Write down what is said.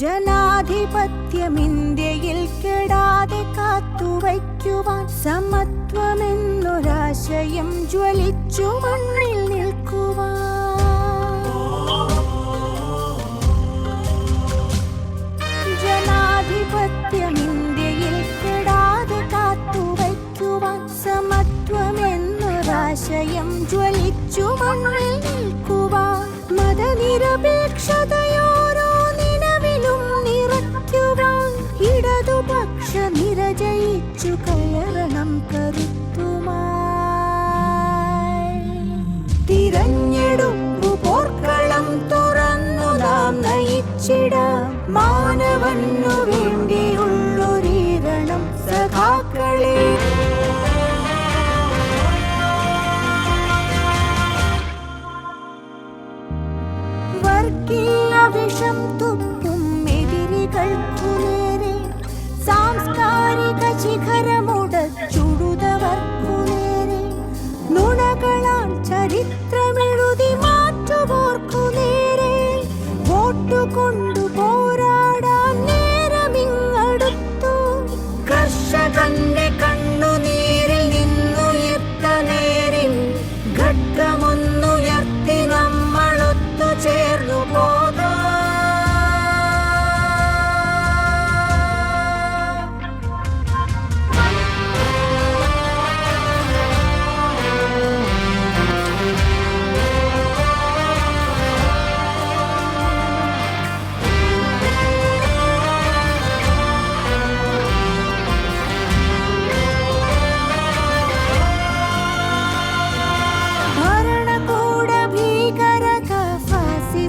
ജനാധിപത്യം ഇന്ത്യയിൽ കെടാതെ കാത്തുവയ്ക്കുവാൻ സമത്വമെന്നൊരാശയം ജ്വലിച്ചു മണ്ണിൽ നിൽക്കുവാൻ. ജനാധിപത്യം ജ്വലിച്ചു മണ്ണിൽ നിൽക്കുവാൻ. മതനിരപേക്ഷതയോരോ മാനവന്നു വേണ്ടിയുള്ളൊരീരണം